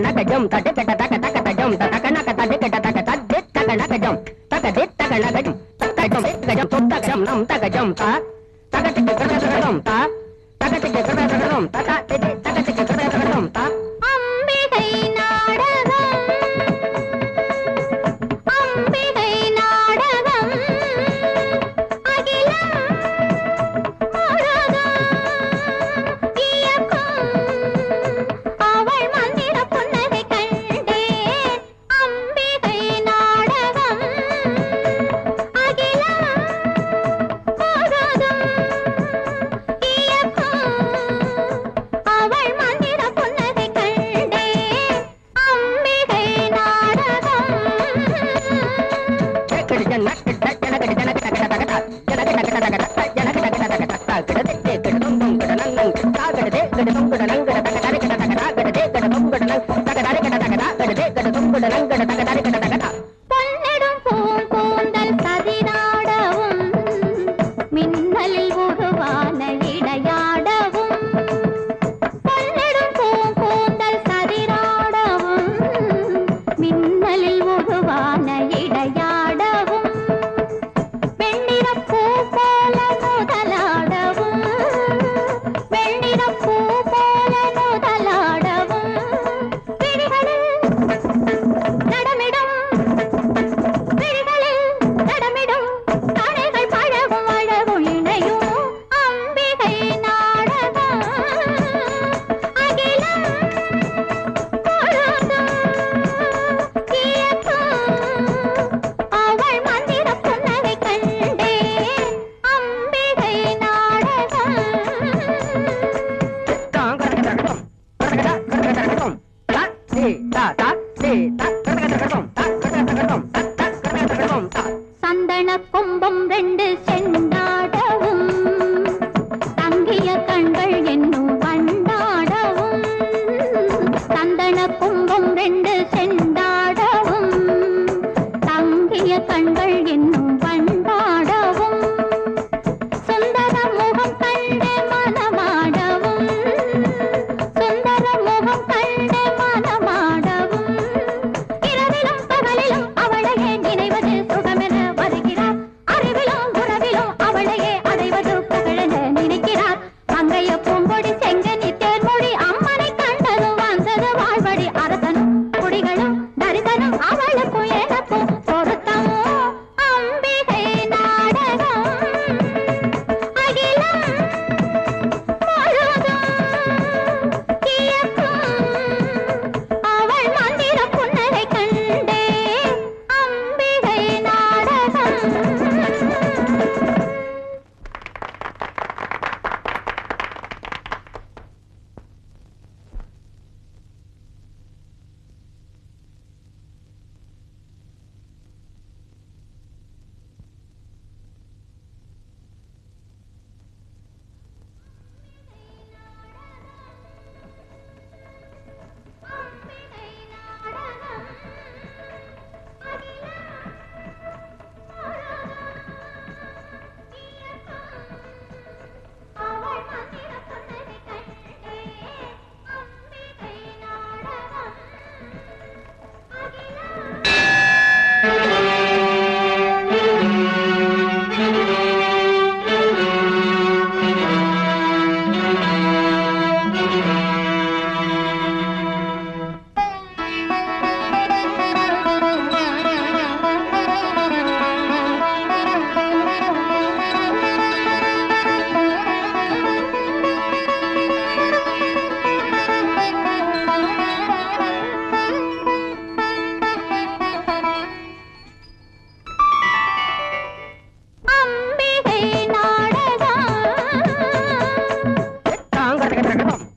తకన గజం తట కట తక తక తజం తకన కట కట తక తద్ది తకన గజం తక ది తకన గజం తకజం గజం తో తకజం నం తకజం త తక తక గజం త తక తక గజం త తక சந்தன கொம்பம் ரெண்டு செண்டாடவும். தங்கிய கண்கள் என்னும் வண்டாடவும். சந்தன கொம்பம் ரெண்டு come.